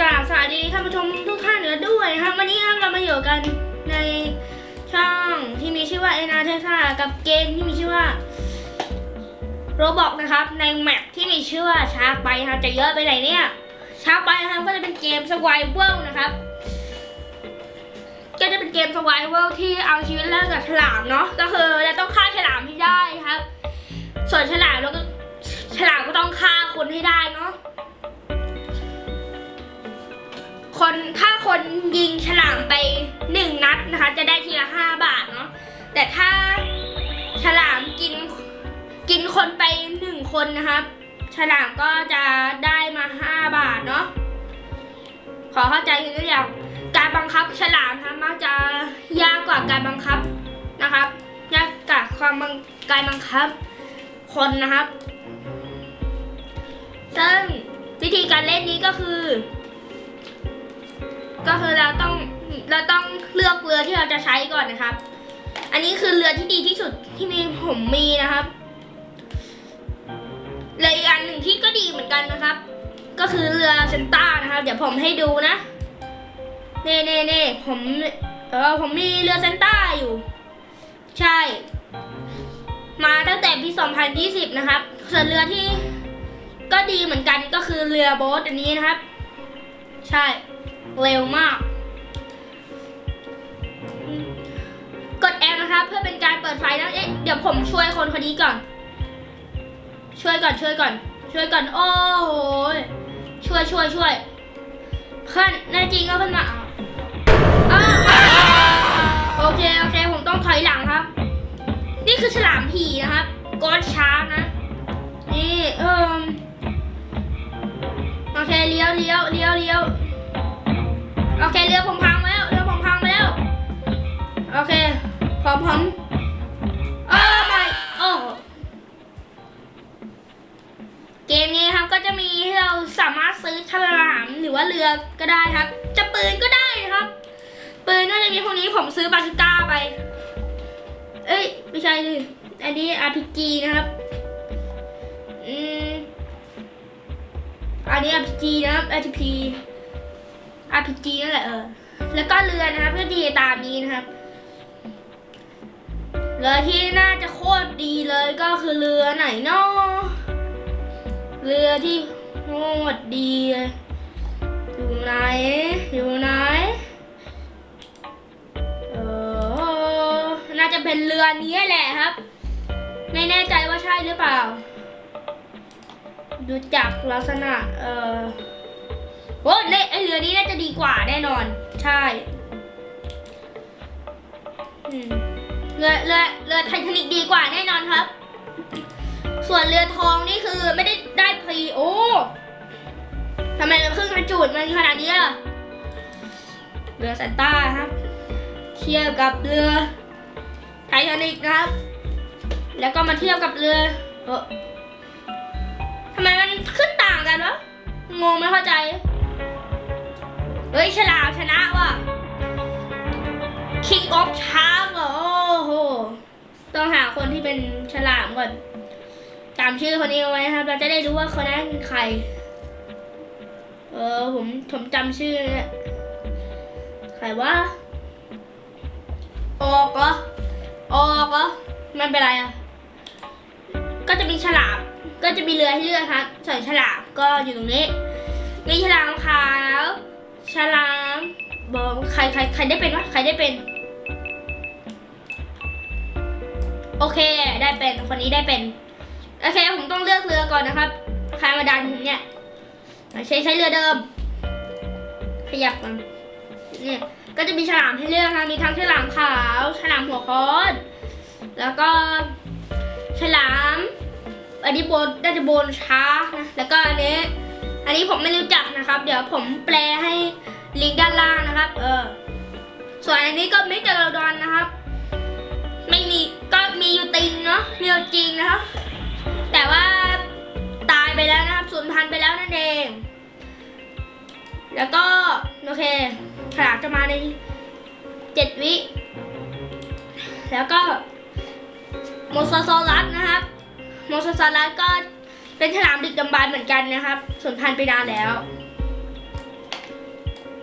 กราบสวัสดีท่านผู้ชมทุกท่านเหนือด้วยนะครับวันนี้ครับเรามาอยู่กันในช่องที่มีชื่อว่าเอนาเทซ่ากับเกมที่มีชื่อว่าโรบอกนะครับ ในแมปที่มีชื่อว่าชาไปครับจะเยอะไปไหนเนี่ยชาไปนะครับก็จะเป็นเกมสวายเวลนะครับ ก็จะเป็นเกมสวายเวลที่เอาชีวิตแรกกับฉลามเนาะก็คือเราต้องฆ่าฉลามให้ได้ครับ ส่วนฉลามแล้วก็ฉลามก็ต้องฆ่าคนให้ได้เนาะ คนถ้าคนยิงฉลามไปหนึ่งนัดนะคะ จะได้ทีละห้าบาทเนาะแต่ถ้าฉลามกินกินคนไปหนึ่งคนนะครับ ฉลามก็จะได้มาห้าบาทเนาะขอเข้าใจกันหรือยังการบังคับฉลามนะมักจะยากกว่าการบังคับนะครับยากกว่าความบังการบังคับคนนะครับ ซึ่งวิธีการเล่นนี้ก็คือ ก็คือเราต้องเราต้องเลือกเรือที่เราจะใช้ก่อนนะครับ อันนี้คือเรือที่ดีที่สุดที่มีผมมีนะครับเรืออีกอันหนึ่งที่ก็ดีเหมือนกันนะครับ ก็คือเรือเซนต้านะครับ เดี๋ยวผมให้ดูนะเน่เน่เน่ผมเออผมมีเรือเซนต้าอยู่ ใช่ มาตั้งแต่ปี 2020 นะครับ ส่วนเรือที่ก็ดีเหมือนกันก็คือเรือโบ๊ทอันนี้นะครับ ใช่ เร็วมาก กด L นะครับเพื่อเป็นการเปิดไฟนะเอ๊ะเดี๋ยวผมช่วยคนคนนี้ก่อน ช่วยก่อนช่วยก่อน ช่วยก่อน โอ้โหช่วยช่วยช่วยขึ้นแน่จริงก็ขึ้นมาอ้าวอ้าโอเคโอเคผมต้องถอยหลังครับ นี่คือฉลามผีนะครับก้อดช้าร์กนะนี่เออโอเคเลี้ยวเลี้ยวเลี้ยวเลี้ยว โอเคเรือผมพังแล้วเรือผมพังแล้ว โอเคพร้อมพร้อมโอ้ไม่โอ้เกมนี้ครับก็จะมีให้เราสามารถซื้อฉลามหรือว่าเรือก็ได้ครับ จะปืนก็ได้นะครับ ปืนก็จะมีพวกนี้ผมซื้อบาชูก้าไป เอ้ย ไม่ใช่ดิอันนี้ RPG นะครับ อืมอันนี้ RPG นะครับ RPG RPG นั่นแหละเออ แล้วก็เรือนะครับก็ดีตามนี้นะครับเรือที่น่าจะโคตรดีเลยก็คือเรือไหนเนาะเรือที่โคตรดี อยู่ไหน อยู่ไหน เออ น่าจะเป็นเรือนี้แหละครับ ไม่แน่ใจว่าใช่หรือเปล่า ดูจากลักษณะ เออ โอ้ในไอเรือนี้น่าจะดีกว่าแน่นอน ใช่เรือเรือเรือไททานิกดีกว่าแน่นอนครับ ส่วนเรือทองนี่คือไม่ได้ได้พรีโอทำไมเครื่งกระจูดมันขนาดนี้ล่ะเรือซันต้าครับเทียบกับเรือไททานิกนะครับ แล้วก็มาเทียบกับเรือเออทำไมมันขึ้นต่างกันวะงงไม่เข้าใจ เฮ้ยฉลามชนะว่ะ King of Shark เหรอโอ้โห ต้องหาคนที่เป็นฉลามก่อนตามชื่อคนนี้เอาไว้ครับ เราจะได้รู้ว่าคนนั้นเป็นใคร เออผมผมจำชื่อเนี่ยใครวะออกเหรอออกเหรอมันเป็นไรอะ ก็จะมีฉลาม ก็จะมีเรือให้เลือกครับส่วนฉลามก็อยู่ตรงนี้ มีฉลามขาว ฉลามบอกใครใครใครได้เป็นวะใครได้เป็น โอเคได้เป็นคนนี้ได้เป็น โอเคผมต้องเลือกเรือก่อนนะครับใครมาดันผมเนี่ยใช้ใช้เรือเดิม ขยับมันเนี่ยก็จะมีฉลามให้เลือกนะมีทั้งฉลามขาวฉลามหัวคอนแล้วก็ฉลามอันนี้โบนน่าจะโบนช้านะแล้วก็อันนี้ อันนี้ผมไม่รู้จักนะครับ เดี๋ยวผมแปลให้ลิงก์ด้านล่างนะครับ เออ ส่วนอันนี้ก็มิเตอร์ดอนนะครับ ไม่มีก็มีอยู่ติงเนาะมีอยู่จริงนะครับ แต่ว่าตายไปแล้วนะครับสูญพันธุ์ไปแล้วนั่นเอง แล้วก็โอเคฉลามจะมาในเจ็ดวิ แล้วก็โมซาซอรัสนะครับ โมซาซอรัสก็ เป็นฉลามดึกดำบรรพ์เหมือนกันนะครับสูญพันธุ์ไปนานแล้ว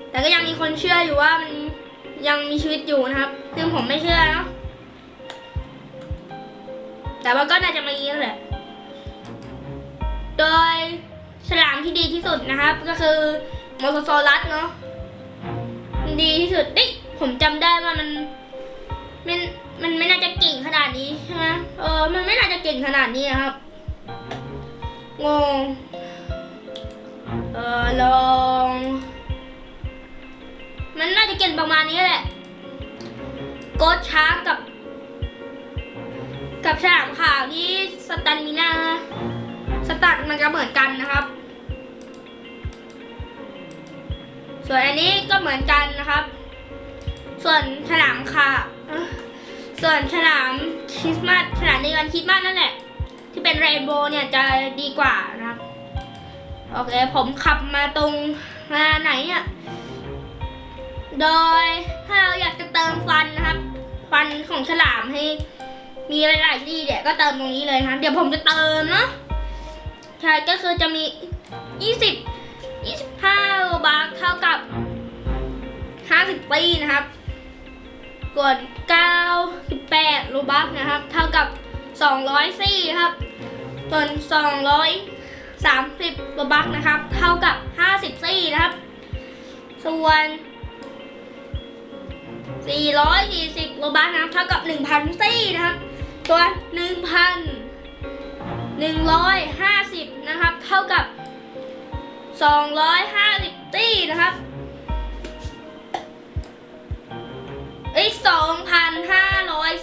แต่ก็ยังมีคนเชื่ออยู่ว่ามันยังมีชีวิตอยู่นะครับ ซึ่งผมไม่เชื่อเนาะแต่ว่าก็น่าจะมีนั่แหละ โดยฉลามที่ดีที่สุดนะครับ ก็คือโมโซโซลัสเนาะดีที่สุดเอ้ยผมจำได้ว่ามันมันมันไม่น่าจะเก่งขนาดนี้ใช่ไหมเออ มันไม่น่าจะเก่งขนาดนี้นะครับ งง เออลอง มันน่าจะเก่งประมาณนี้แหละ โกดช้างกับ กับฉลามขาวที่สตันมินาสตัดมันก็เหมือนกันนะครับ ส่วนอันนี้ก็เหมือนกันนะครับ ส่วนฉลามขาวเอ้อส่วนฉลามคริสต์มาสฉลามในวันคริสต์มาสนั่นแหละ ที่เป็นเรนโบว์เนี่ยจะดีกว่านะครับ โอเค ผมขับมาตรงมาไหนเนี่ย โดยถ้าเราอยากจะเติมฟันนะครับ ฟันของฉลามให้ มีหลายๆที่เนี่ยก็เติมตรงนี้เลยนะครับเดี๋ยวผมจะเติมเนาะใช่ก็คือจะมี 20 25โลบาร์เท่ากับ 50 ปีนะครับส่วน98โลบัคนะครับ เท่ากับ 200ซี่ครับส่วน230โลบักนะครับ เท่ากับ 50ซี่นะครับ ส่วน 440โลบักนะเท่ากับ 1,000ซี่นะครับ ส่วน1,150นะครับ เท่ากับ 250ซี่นะครับไอ้2,500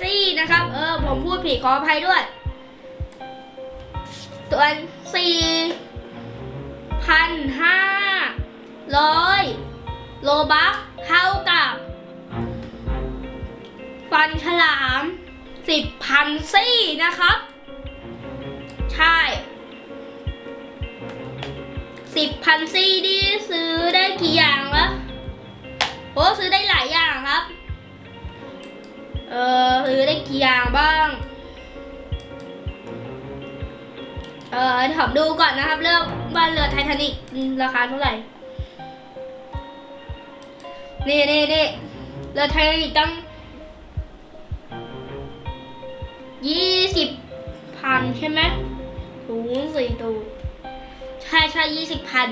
ซี่นะครับ เออ ผมพูดผิดขออภัยด้วยส่วนสี่พันห้าร้อยโลบัคเท่ากับ ฟันฉลามสิบพันซี่นะครับ ใช่สิบพันซี่ดีซื้อได้กี่อย่างวะโอ้ซื้อได้หลายอย่างครับ เออซื้อได้กี่อย่างบ้าง เออเดี๋ยวผมดูก่อนนะครับ เรื่องบ้านเรือไททานิกราคาเท่าไหร่ นี่นี่นี่เรือไททานิกตั้งยี่สิบพันใช่ไหมถูงสี่ตูใช่ใช่ยี่สิบพัน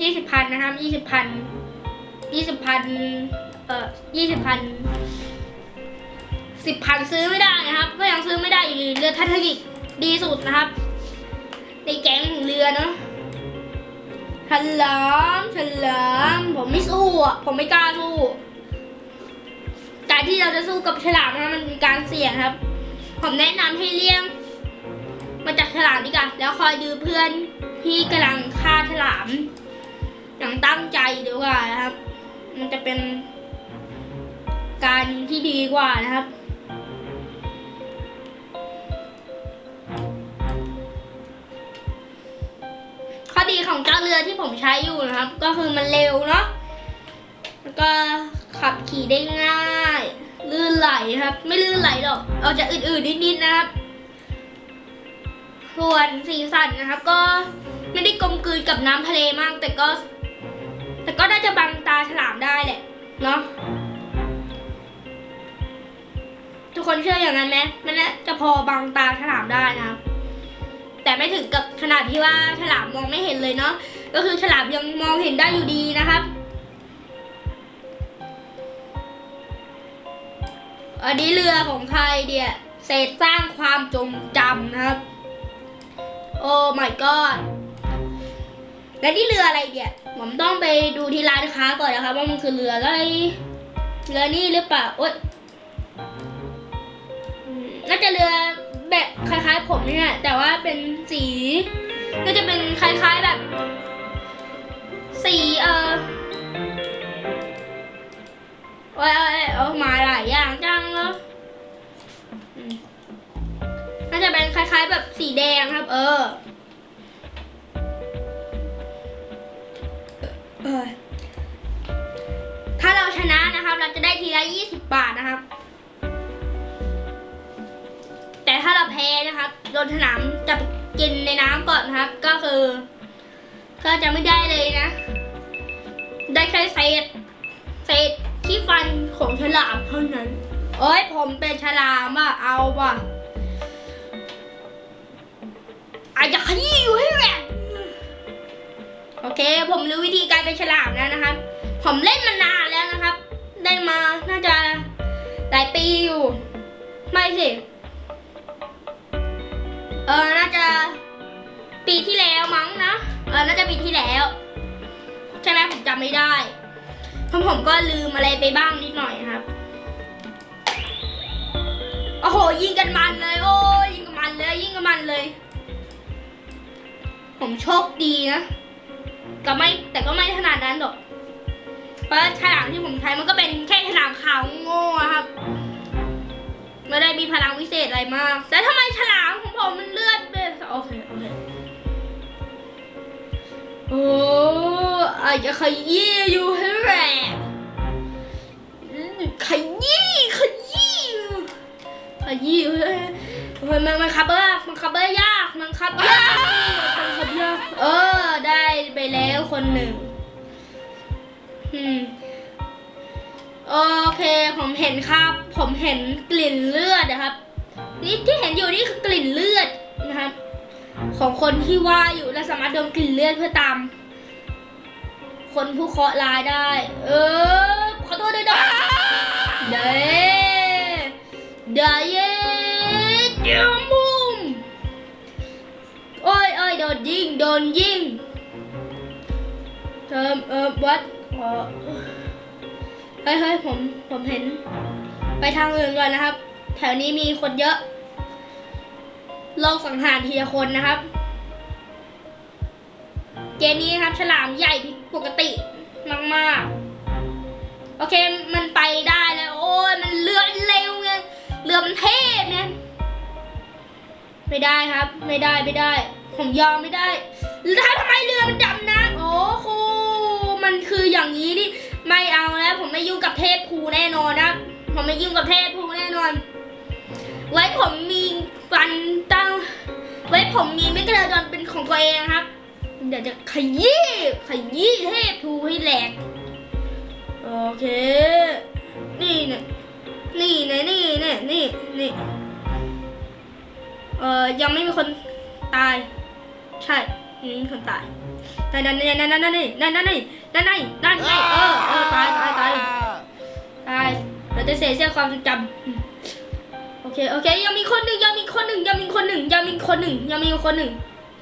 ยี่สิบพันนะครับยี่สิบพันยี่สิบพัน ยี่สิบพันสิบพันซื้อไม่ได้นะครับ ก็ยังซื้อไม่ได้อยู่ดีเรือไททานิกดีสุดนะครับ ในแก๊งเรือเนาะฉลามฉลามผมไม่สู้อะผมไม่กล้าสู้การที่เราจะสู้กับฉลามนะมันเป็นการเสี่ยงครับ ผมแนะนำให้เลี่ยงมาจากฉลามดีกว่าแล้วคอยดูเพื่อนที่กำลังฆ่าฉลามอย่างตั้งใจดีกว่านะครับ มันจะเป็น การที่ดีกว่านะครับ ข้อดีของเจ้าเรือที่ผมใช้อยู่นะครับ ก็คือมันเร็วเนาะแล้วก็ขับขี่ได้ง่าย ลื่นไหลครับ ไม่ลื่นไหลหรอกเอาจะอื่นๆนิดๆนะครับ ส่วนสีสันนะครับ ก็ไม่ได้กลมกลืนกับน้ำทะเลมาก แต่ก็ แต่ก็น่าจะบังตาฉลามได้แหละเนาะ ทุกคนเชื่ออย่างนั้นไหมมันน่าจะพอบังตาฉลามได้นะครับ แต่ไม่ถึงกับขนาดที่ว่าฉลามมองไม่เห็นเลยเนาะก็คือฉลามยังมองเห็นได้อยู่ดีนะครับอันนี้เรือของใครเดียเศษสร้างความจงจำนะครับ โอ้ my god และนี่เรืออะไรเดียผมต้องไปดูที่ร้านค้าก่อนนะครับว่ามันคือเรืออะไรเรือนี่หรือเปล่าโอ๊ย อืมน่าจะเรือแบบคล้าย ๆ ผมเนี่ย แต่ว่าเป็นสีน่าจะเป็นคล้าย ๆแบบ สีเออโอ้ยโอ้ยเอมาหลายอย่างจังเลยอืมน่าจะเป็นคล้ายๆ แบบสีแดงครับ เออถ้าเราชนะนะครับ เราจะได้ทีละยี่สิบบาทนะครับ แพ้นะครับโดนฉลามจับกินในน้ำก่อนนะครับ ก็คือ ก็จะไม่ได้เลยนะ ได้แค่เศษเศษที่ฟันของฉลามเท่านั้นโอ้ยผมเป็นฉลามอะเอาว่ะอาจจะขยี้อยู่ให้แหลกโอเค ผมรู้วิธีการเป็นฉลามแล้วนะครับ ผมเล่นมานานแล้วนะครับได้มาน่าจะหลายปีอยู่ ไม่สิ เออ น่าจะ ปีที่แล้วมั้งนะ เออ น่าจะปีที่แล้ว ใช่ไหมผมจำไม่ได้เพราะผมก็ลืมอะไรไปบ้างนิดหน่อยครับ โอ้โห ยิงกันมันเลย โอ้ยิงกันมันเลย ยิงกันมันเลย ผมโชคดีนะ ก็ไม่ แต่ก็ไม่ขนาดนั้นหรอก เพราะฉลามที่ผมใช้มันก็เป็นแค่ฉลามขาวโง่ครับ ไม่ได้มีพลังวิเศษอะไรมาก แต่ทำไมฉลามของผมมันเลือดเป็นโอเคโอเคโอ้อาจจะขยี้อยู่ให้แหลกอืมขยี้ขยี้ขยี้เฮ้ยมันมันมันคับเบอร์มันคับเบอร์ยากมันคับยากมันคับยากเออ ได้ไปแล้วคนหนึ่งอืม โอเคผมเห็นครับ ผมเห็นกลิ่นเลือดนะครับ นี่ที่เห็นอยู่นี่คือกลิ่นเลือดนะครับ ของคนที่ว่าอยู่และสามารถดมกลิ่นเลือดเพื่อตาม คนผู้เคราะห์ร้ายได้ เออขอโทษด้วยนะเด้เด้เย่จมุมโอ้ยโอ้ยโดนยิงโดนยิงเติมเออวัดเออ เฮ้ยเฮ้ยผมผมเห็น ไปทางอื่นก่อนนะครับ แถวนี้มีคนเยอะลองสังหารทีละคนนะครับ เกมนี้ครับ ฉลามใหญ่ผิดปกติมากๆ โอเคมันไปได้แล้วโอ้ยมันเรือเร็วไงเรือมันเทพเนี่ยไม่ได้ครับ ไม่ได้ไม่ได้ ผมยอมไม่ได้แล้วถ้าทำไมเรือมันดำน้ำโอ้โหมันคืออย่างนี้นี่ เอาแล้วผมไม่ยุ่งกับเทพภูแน่นอนนะครับผมไม่ยุ่งกับเทพภูแน่นอน ไว้ผมมีฟันตั้ง ไว้ผมมีไม่กระดอนเป็นของตัวเองครับ เดี๋ยวจะขยี้ขยี้เทพทูให้แหลกโอเค นี่เนี่ยนี่เนี่ยนี่เนี่ยนี่นี่เอ่อยังไม่มีคนตาย ใช่ยังไม่มีคนตาย นั่นนั่นนั่นนั่นนั่นนั่นนั่นนั่นนั่นนั่นนั่นไงเออเออตายตายตายตายเราจะเสียเสียความทรงจำโอเคโอเคยังมีคนหนึ่งยังมีคนหนึ่งยังมีคนหนึ่งยังมีคนหนึ่งยังมีคนหนึ่ง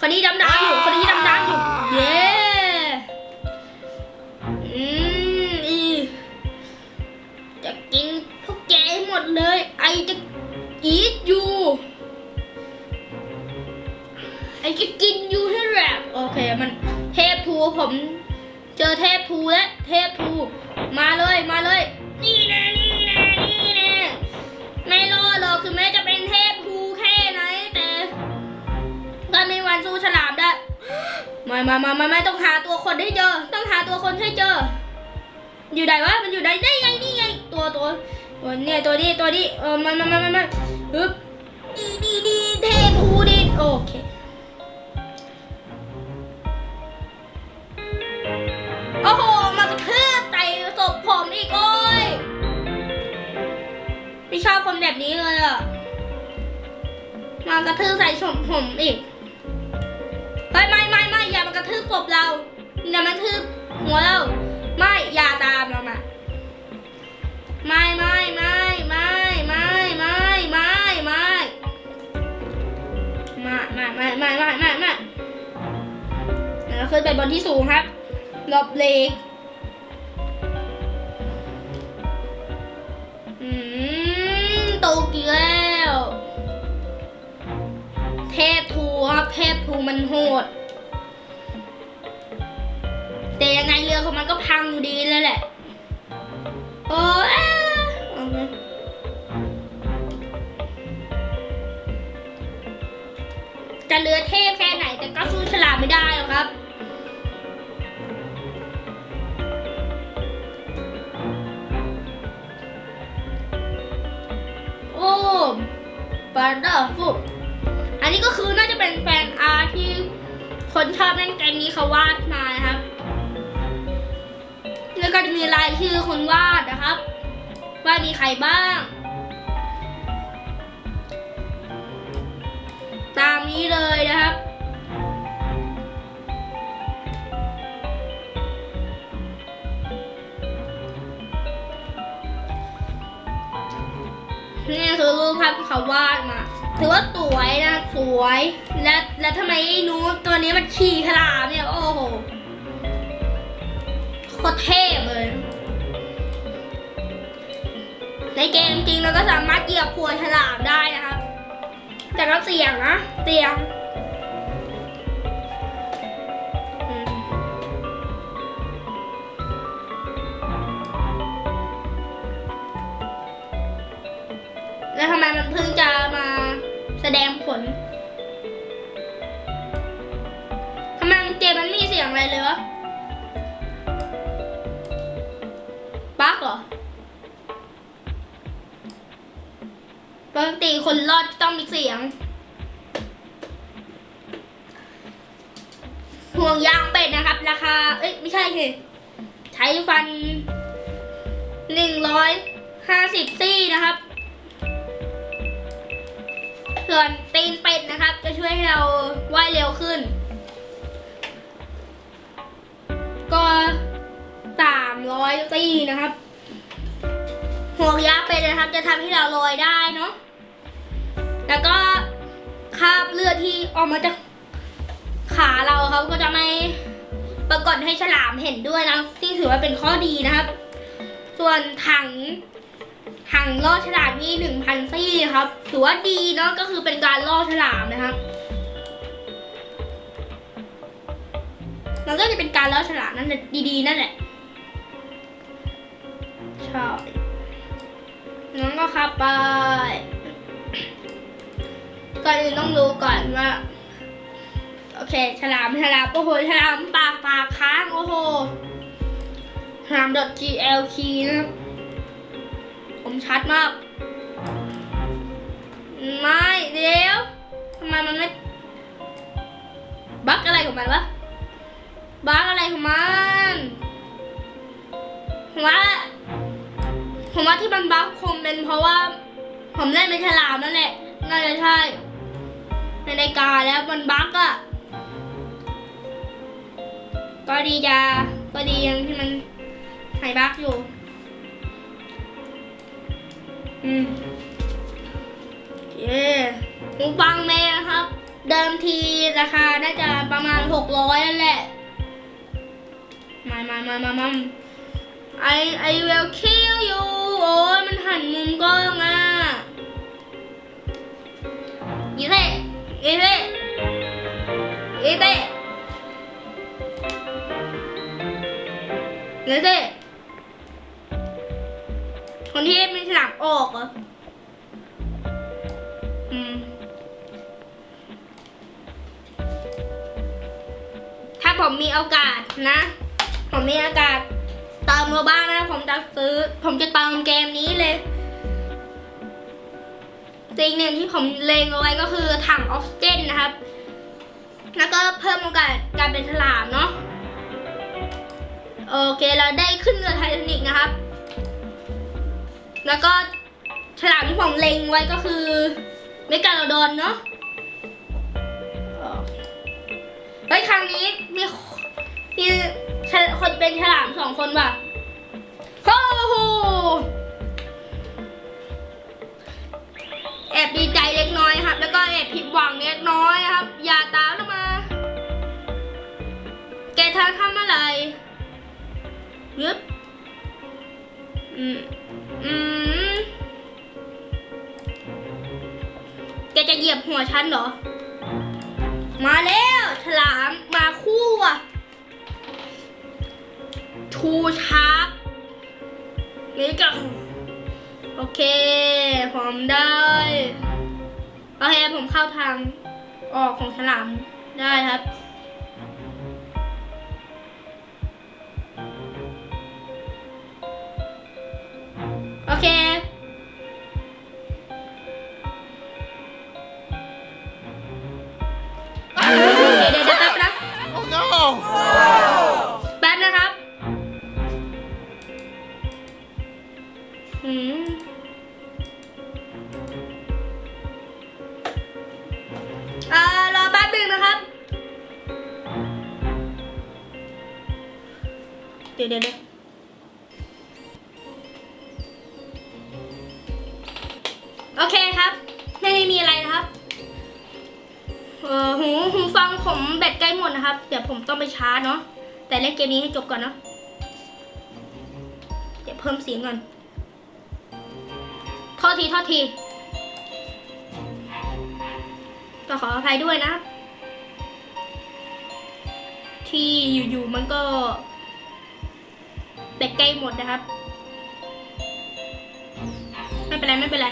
คนนี้ดำน้ำอยู่คนนี้ดำน้ำอยู่เย้อืมอีจะกินพวกแกให้หมดเลยไอจะอีทอยู่ไอจะกินอยู่ให้แหลกโอเคมัน ทพทูผมเจอเทพทูแล้วเทพทูมาเลยมาเลย นี่แน่นี่แน่นี่แน่ไม่รอดหรอกคือแม้จะเป็นเทพทูแค่ไหนแต่ก็มีวันสู้ฉลามได้ไม่ไม่ไม่ไม่ไม่ต้องหาตัวคนให้เจอ ต้องหาตัวคนให้เจอ อยู่ไหนวะมันอยู่ไหนได้ไงนี่ไงตัวตัวตัวเนี่ยตัวนี้ตัวนี้เออมามามามามาฮึบดีดีดีเทพูดีโอเค ชอบคนแบบนี้เลยอะมากระทืบใส่ชมผมอีกเฮ้ยไม่ไม่ไม่อย่ามากระทืบศพเราอย่ามากระทืบหัวเรา ไม่อย่าตามเรามาไม่ไม่ไม่ไม่ไม่ไม่ไม่ไม่ไม่ไม่ไม่ไม่ไม่ไม่ไม่เดี๋ยวเราขึ้นไปบนที่สูงครับหลบเล็ก ตกอีกแล้ว เทพทูครับเทพทูมันโหด แต่ยังไงเรือของมันก็พังอยู่ดีแล้วแหละ โอ้ยจะเรือเทพแค่ไหนแต่ก็สู้ฉลามไม่ได้หรอกครับ Wonderful อันนี้ก็คือน่าจะเป็นแฟนอาร์ตที่คนชอบเล่นเกมนี้เขาวาดมานะครับ แล้วก็จะมีรายชื่อคนวาดนะครับ ว่ามีใครบ้าง ตามนี้เลย พที่เขาวาดมา ถือว่าสวยนะสวย และและทำไมนู้นตัวนี้มันขี่ฉลามเนี่ยโอ้โหโคตรเท่เลยในเกมจริงเราก็สามารถเหยียบขวดฉลามได้นะครับ แต่ก็เสี่ยงนะเสี่ยง มันเพิ่งจะมาแสดงผลทำไมเกมมันไม่มีเสียงอะไรเลยวะบั๊กเหรอปกติคนรอดต้องมีเสียง ห่วงยางเป็ดนะครับ ราคา เอ้ย ไม่ใช่สิใช้ฟันหนึ่งร้อยห้าสิบซี่นะครับ ส่วนตีนเป็ดนะครับ จะช่วยให้เราว่ายเร็วขึ้น ก็สามร้อยซี่นะครับห่วงยาเป็ดนะครับ จะทำให้เราลอยได้เนาะแล้วก็คราบเลือดที่ออกมาจากขาเราเขาก็จะไม่ปรากฏให้ฉลามเห็นด้วยนะที่ถือว่าเป็นข้อดีนะครับ ส่วนถัง ถังล่อฉลามนี่หนึ่งพันซี่ครับ ถือว่าดีเนาะก็คือเป็นการล่อฉลามนะครับมันก็จะเป็นการล่อฉลามนั่นแหละดีๆนั่นแหละใช่งั้นก็ขับไปก่อนอื่นต้องรู้ก่อนว่า โอเค ฉลามฉลามโอ้โหฉลามปากปากค้างโอ้โหฉลาม .glk นะครับ ผมชัดมาก ไม่เดี๋ยวทำไมมันไม่บั๊กอะไรของมันวะบั๊กอะไรของมันผมว่าผมว่าที่มันบั๊กคงเป็นเพราะว่า ผมเล่นเป็นฉลามนั่นแหละน่าจะใช่ในรายการแล้วมันบั๊กอะก็ดีจ้าก็ดียังที่มันหายบั๊กอยู่ อืมเย้หูฟังแม่นะครับ เดิมทีราคาน่าจะประมาณหกร้อยนั่นแหละ มามามามามา I I will kill you โอ้ยมันหันมุมกล้องอะอีเต้อีเต้อีเต้อีเต้คนที่เป็นฉลาม ออกเหรออืม ถ้าผมมีโอกาสนะ ผมมีโอกาสเติมโลบ้างนะ ผมจะซื้อ ผมจะเติมเกมนี้เลยสิ่งหนึ่งที่ผมเลงเอาไว้ก็คือถังออกซิเจนนะครับ แล้วก็เพิ่มโอกาสการเป็นฉลามเนาะ โอเคเราได้ขึ้นเรือไททานิกนะครับ แล้วก็ฉลามที่ผมเลงไว้ก็คือเมกาโลดอนเนาะเฮ้ยครั้งนี้มีมีคนเป็นฉลามสองคนว่ะโอ้โหแอบดีใจเล็กน้อยครับ แล้วก็แอบผิดหวังเล็กน้อยนะครับ อย่าตามเรามา แกทางทำอะไรยึบอืม อืม แกจะเหยียบหัวฉันเหรอ มาแล้วฉลามมาคู่อะชูชาร์กนี่ก็โอเค ผมได้ โอเค ผมเข้าทางออกของฉลามได้ครับ เดี๋ยวเดี๋ยวโอเคครับไม่ได้มีอะไรนะครับเออหูหูฟังผมแบตใกล้หมดนะครับ เดี๋ยวผมต้องไปชาร์จเนาะแต่เล่นเกมนี้ให้จบก่อนเนาะเดี๋ยวเพิ่มเสียงก่อนโทษทีโทษทีก็ขออภัยด้วยนะ ที่อยู่ๆมันก็ แบตใกล้หมดนะครับ ไม่เป็นไรไม่เป็นไร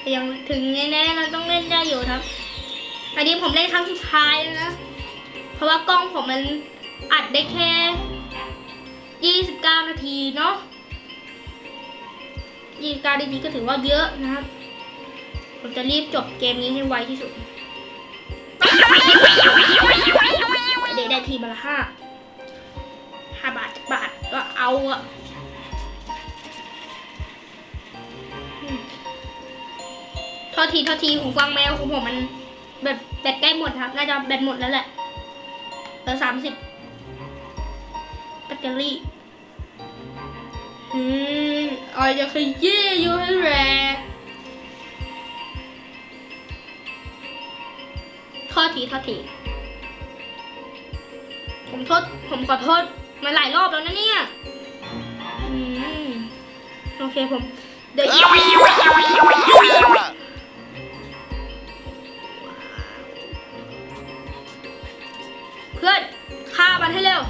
แต่ยังถึงแน่ๆเราต้องเล่นได้อยู่ครับ อันนี้ผมเล่นครั้งสุดท้ายแล้วนะ เพราะว่ากล้องผมมันอัดได้แค่ 29 นาทีเนาะ29 นาทีก็ถือว่าเยอะนะครับ ผมจะรีบจบเกมนี้ให้ไวที่สุดได้ได้ทีมาละห้าห้า ก็เอาอะอืมโทษทีโทษทีหูฟังแมวของผมมันแบบแบตใกล้หมดครับ น่าจะแบตหมดแล้วแหละเหลือสามสิบแบตเตอรี่ อืมออยจะขยี้อยู่ให้แรงโทษทีโทษที ผมโทษ ผมขอโทษ มาหลายรอบแล้วนะเนี่ยอืมโอเคผม เดี๋ยวเพื่อนฆ่ามันให้เร็ว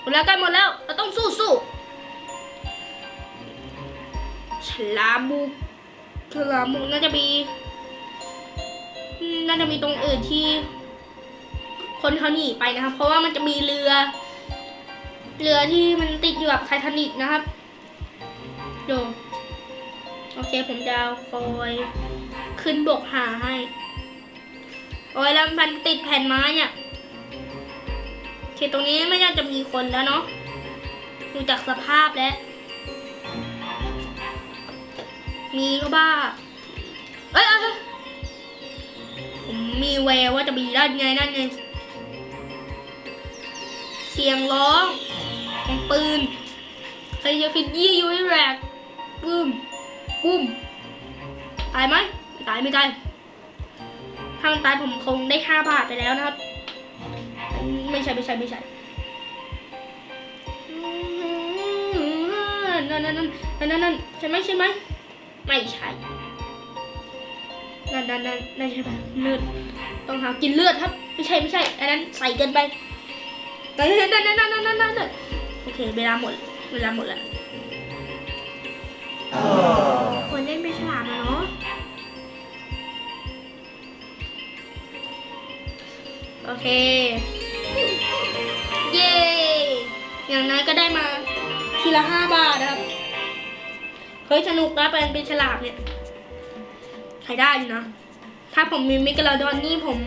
หมดแล้วใกล้หมดแล้ว เราต้องสู้สู้ฉลามบุกฉลามบุกน่าจะมีอืมน่าจะมีตรงอื่นที่ คนเขาหนีไปนะครับ เพราะว่ามันจะมีเรือ เรือที่มันติดอยู่กับไททานิกนะครับดูโอเคผมจะคอยขึ้นบกหาให้ โอ้ยแล้วมันติดแผ่นไม้เนี่ยโอเคตรงนี้ไม่น่าจะมีคนแล้วเนาะดูจากสภาพแล้ว มีก็บ้า เอ้ยเอ้ยผมมีแววว่าจะมีด้านไงนั่นไง เสียงร้องของปืนใครจะคิดยี่ยู่ให้แรกปุ้มปุ้มตายไหมไม่ตายไม่ตายถ้ามันตายผมคงได้ห้าบาทไปแล้วนะครับ ไม่ใช่ไม่ใช่ไม่ใช่นั่นนั่นนั่นนั่นนั่นนั่นใช่ไหมใช่ไหมไม่ใช่นั่นนั่นนั่นนั่นใช่ไหมเลือดต้องหากินเลือดครับ ไม่ใช่ไม่ใช่ อันนั้นใส่เกินไป นั่นนั่นนั่นนั่นนั่นนั่นโอเค เวลาหมด เวลาหมดแล้วคนเล่นไม่ฉลาดนะเนาะโอเค เย้ อย่างน้อยก็ได้มาทีละห้าบาทนะครับ เฮ้ยสนุกนะเป็นเป็นฉลามเนี่ยใช้ได้อยู่นะ ถ้าผมมีมิกลาดอนนี่ผม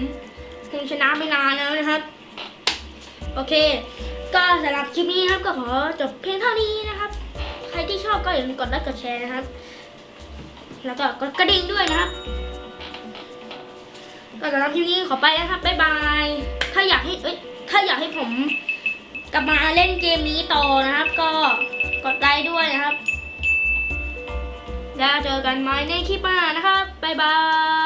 คงชนะไปนานแล้วนะครับ โอเค ก็สำหรับคลิปนี้นะครับก็ขอจบเพียงเท่านี้นะครับ ใครที่ชอบก็อย่าลืมกดไลค์กดแชร์นะครับ แล้วก็กดกระดิ่งด้วยนะครับ ก็สำหรับคลิปนี้ขอไปนะครับบ๊ายบายถ้าอยากให้เอ้ยถ้าอยากให้ผมกลับมาเล่นเกมนี้ต่อนะครับ ก็กดไลค์ด้วยนะครับ แล้วเจอกันใหม่ในคลิปหน้านะครับบ๊ายบาย